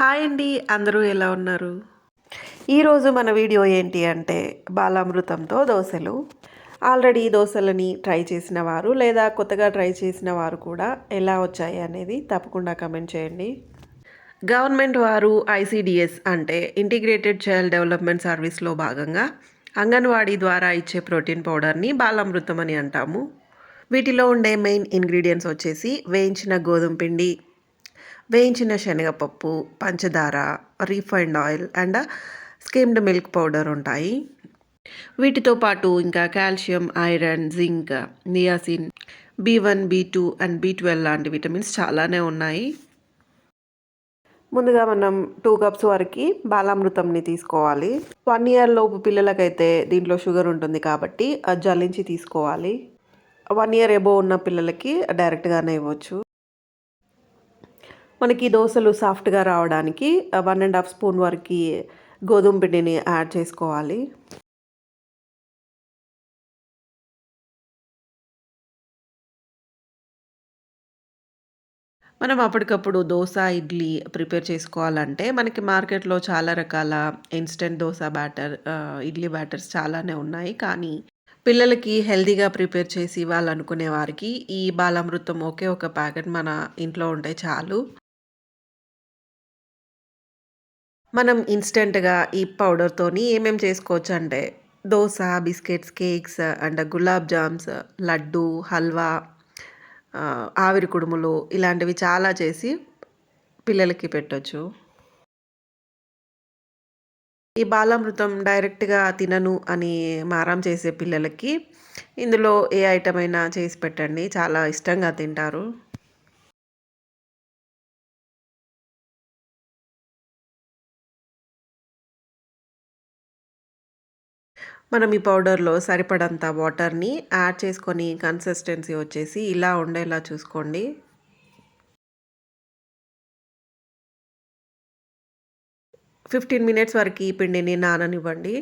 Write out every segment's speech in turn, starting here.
Hi అండి అందరూ ఎలా ఉన్నారు? ఈరోజు మన వీడియో ఏంటి అంటే బాలామృతంతో దోశలు. ఆల్రెడీ దోశలని ట్రై చేసిన వారు లేదా కొత్తగా ట్రై చేసిన వారు కూడా ఎలా వచ్చాయి అనేది తప్పకుండా కమెంట్ చేయండి. గవర్నమెంట్ వారు ఐసిడిఎస్ అంటే ఇంటిగ్రేటెడ్ చైల్డ్ డెవలప్మెంట్ సర్వీస్లో భాగంగా అంగన్వాడీ ద్వారా ఇచ్చే ప్రోటీన్ పౌడర్ని బాలామృతం అని అంటాము. వీటిలో ఉండే మెయిన్ ఇంగ్రీడియంట్స్ వచ్చేసి వేయించిన గోధుమ పిండి వేయించిన శనగపప్పు పంచదార refined oil and skimmed milk powder ఉంటాయి. వీటితో పాటు ఇంకా calcium iron zinc niacin B one B two and B twelve లాంటి విటమిన్స్ చాలానే ఉన్నాయి. ముందుగా మనం టూ కప్స్ వరకు బాలామృతంని తీసుకోవాలి. వన్ ఇయర్ లోపు పిల్లలకైతే దీంట్లో షుగర్ ఉంటుంది కాబట్టి అది జల్లించి తీసుకోవాలి. వన్ ఇయర్ ఎబో ఉన్న పిల్లలకి డైరెక్ట్గానే ఇవ్వచ్చు. మనకి దోశలు సాఫ్ట్గా రావడానికి వన్ అండ్ హాఫ్ స్పూన్ వరకు గోధుమ పిండిని యాడ్ చేసుకోవాలి. మనం అప్పటికప్పుడు దోశ ఇడ్లీ ప్రిపేర్ చేసుకోవాలంటే మనకి మార్కెట్లో చాలా రకాల instant dosa batter idli batters చాలానే ఉన్నాయి. కానీ పిల్లలకి హెల్తీగా ప్రిపేర్ చేసి ఇవ్వాలనుకునే వారికి ఈ బాలామృతం ఒకే ఒక ప్యాకెట్ మన ఇంట్లో ఉంటే చాలు. మనం ఇన్స్టెంట్గా ఈ పౌడర్తోని ఏమేం చేసుకోవచ్చు అంటే dosa biscuits cakes and gulab jams laddu halwa ఆవిరి కుడుములు ఇలాంటివి చాలా చేసి పిల్లలకి పెట్టచ్చు. ఈ బాలామృతం డైరెక్ట్గా తినను అని మారం చేసే పిల్లలకి ఇందులో ఏ ఐటమ్ అయినా చేసి పెట్టండి. చాలా ఇష్టంగా తింటారు. మనం ఈ పౌడర్లో సరిపడంత వాటర్ని యాడ్ చేసుకొని కన్సిస్టెన్సీ వచ్చేసి ఇలా ఉండేలా చూసుకోండి. ఫిఫ్టీన్ మినిట్స్ వరకు ఈ పిండిని నాననివ్వండి.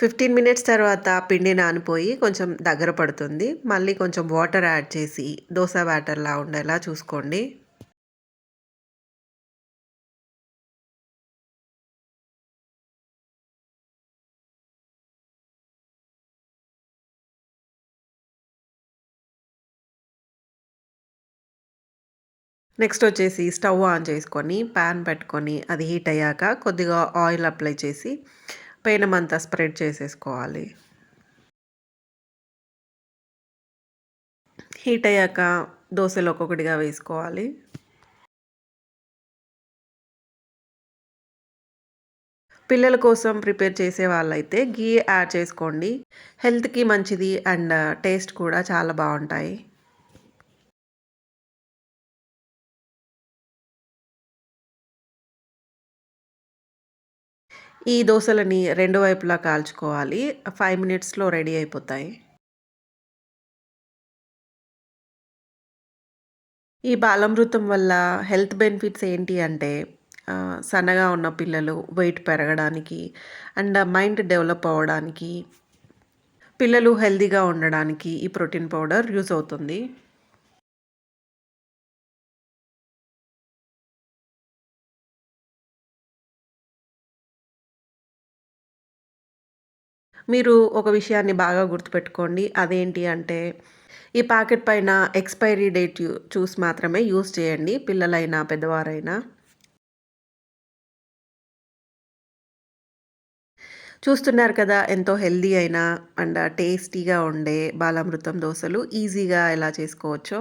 ఫిఫ్టీన్ మినిట్స్ తర్వాత పిండి నానిపోయి కొంచెం దగ్గర పడుతుంది. మళ్ళీ కొంచెం వాటర్ యాడ్ చేసి దోశ బ్యాటర్లా ఉండేలా చూసుకోండి. నెక్స్ట్ వచ్చేసి స్టవ్ ఆన్ చేసుకొని ప్యాన్ పెట్టుకొని అది హీట్ అయ్యాక కొద్దిగా ఆయిల్ అప్లై చేసి పెనం స్ప్రెడ్ చేసేసుకోవాలి. హీట్ అయ్యాక దోశలు ఒక్కొక్కటిగా వేసుకోవాలి. పిల్లల కోసం ప్రిపేర్ చేసే వాళ్ళైతే గీ యాడ్ చేసుకోండి. హెల్త్కి మంచిది అండ్ టేస్ట్ కూడా చాలా బాగుంటాయి. ఈ దోశలని రెండు వైపులా కాల్చుకోవాలి. ఫైవ్ మినిట్స్లో రెడీ అయిపోతాయి. ఈ బాలమృతం వల్ల హెల్త్ బెనిఫిట్స్ ఏంటి అంటే సన్నగా ఉన్న పిల్లలు వెయిట్ పెరగడానికి అండ్ మైండ్ డెవలప్ అవ్వడానికి పిల్లలు హెల్తీగా ఉండడానికి ఈ ప్రోటీన్ పౌడర్ యూస్ అవుతుంది. మీరు ఒక విషయాన్ని బాగా గుర్తుపెట్టుకోండి. అదేంటి అంటే ఈ ప్యాకెట్ పైన ఎక్స్పైరీ డేట్ చూసి మాత్రమే యూస్ చేయండి పిల్లలైనా పెద్దవారైనా. చూస్తున్నారు కదా ఎంతో హెల్దీ అయినా అండ్ టేస్టీగా ఉండే బాలామృతం దోశలు ఈజీగా ఎలా చేసుకోవచ్చో.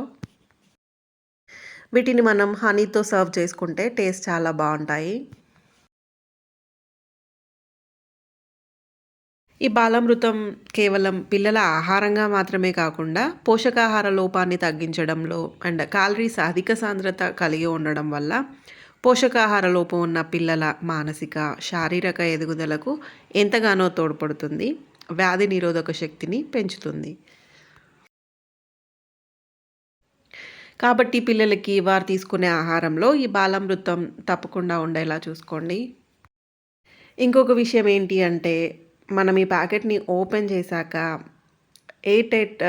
వీటిని మనం హనీతో సర్వ్ చేసుకుంటే టేస్ట్ చాలా బాగుంటాయి. ఈ బాలామృతం కేవలం పిల్లల ఆహారంగా మాత్రమే కాకుండా పోషకాహార లోపాన్ని తగ్గించడంలో అండ్ కాలరీస్ అధిక సాంద్రత కలిగి ఉండడం వల్ల పోషకాహార లోపం ఉన్న పిల్లల మానసిక శారీరక ఎదుగుదలకు ఎంతగానో తోడ్పడుతుంది వ్యాధి నిరోధక శక్తిని పెంచుతుంది. కాబట్టి పిల్లలకి వారు తీసుకునే ఆహారంలో ఈ బాలామృతం తప్పకుండా ఉండేలా చూసుకోండి. ఇంకొక విషయం ఏంటి అంటే మనం ఈ ప్యాకెట్ని ఓపెన్ చేశాక ఎయిట్ ఎయిట్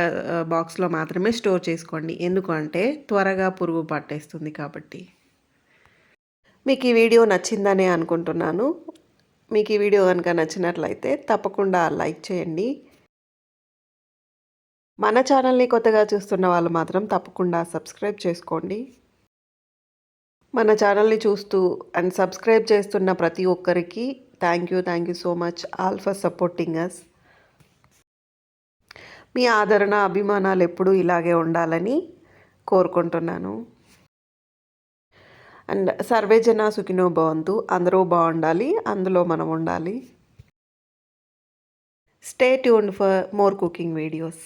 బాక్స్లో మాత్రమే స్టోర్ చేసుకోండి. ఎందుకంటే త్వరగా పురుగు పట్టేస్తుంది కాబట్టి. మీకు ఈ వీడియో నచ్చిందనే అనుకుంటున్నాను. మీకు ఈ వీడియో కనుక నచ్చినట్లయితే తప్పకుండా లైక్ చేయండి. మన ఛానల్ని కొత్తగా చూస్తున్న వాళ్ళు మాత్రం తప్పకుండా సబ్స్క్రైబ్ చేసుకోండి. మన ఛానల్ని చూస్తూ అండ్ సబ్స్క్రైబ్ చేస్తున్న ప్రతి ఒక్కరికి thank you thank you so much all for supporting us మీ ఆదరణ అభిమానాలు ఎప్పుడూ ఇలాగే ఉండాలని కోరుకుంటున్నాను. అండ్ సర్వే జన సుఖినో భవంతు. అందరూ బాగుండాలి అందులో మనం ఉండాలి. Stay tune for more cooking videos